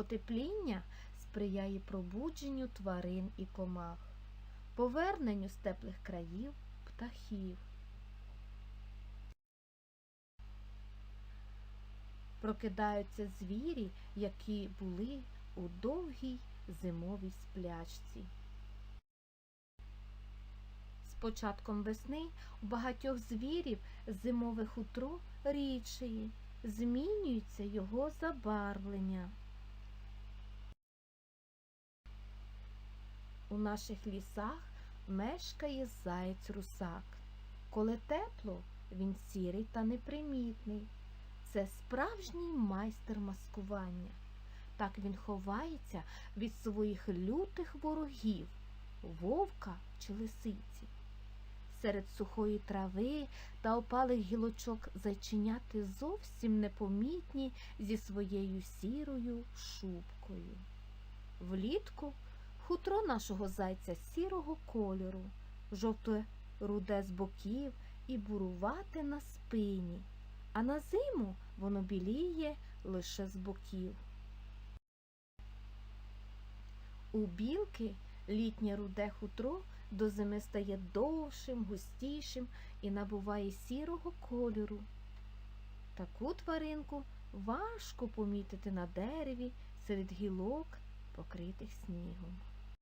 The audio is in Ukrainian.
Потепління сприяє пробудженню тварин і комах, поверненню з теплих країв птахів. Прокидаються звірі, які були у довгій зимовій сплячці. З початком весни у багатьох звірів зимове хутро рідшає, змінюється його забарвлення. У наших лісах мешкає заєць русак. Коли тепло, він сірий та непримітний. Це справжній майстер маскування. Так він ховається від своїх лютих ворогів, вовка чи лисиці. Серед сухої трави та опалих гілочок зайченяти зовсім непомітні зі своєю сірою шубкою. Влітку хутро нашого зайця сірого кольору, жовте руде з боків і бурувате на спині, а на зиму воно біліє лише з боків. У білки літнє руде хутро до зими стає довшим, густішим і набуває сірого кольору. Таку тваринку важко помітити на дереві серед гілок, покритих снігом.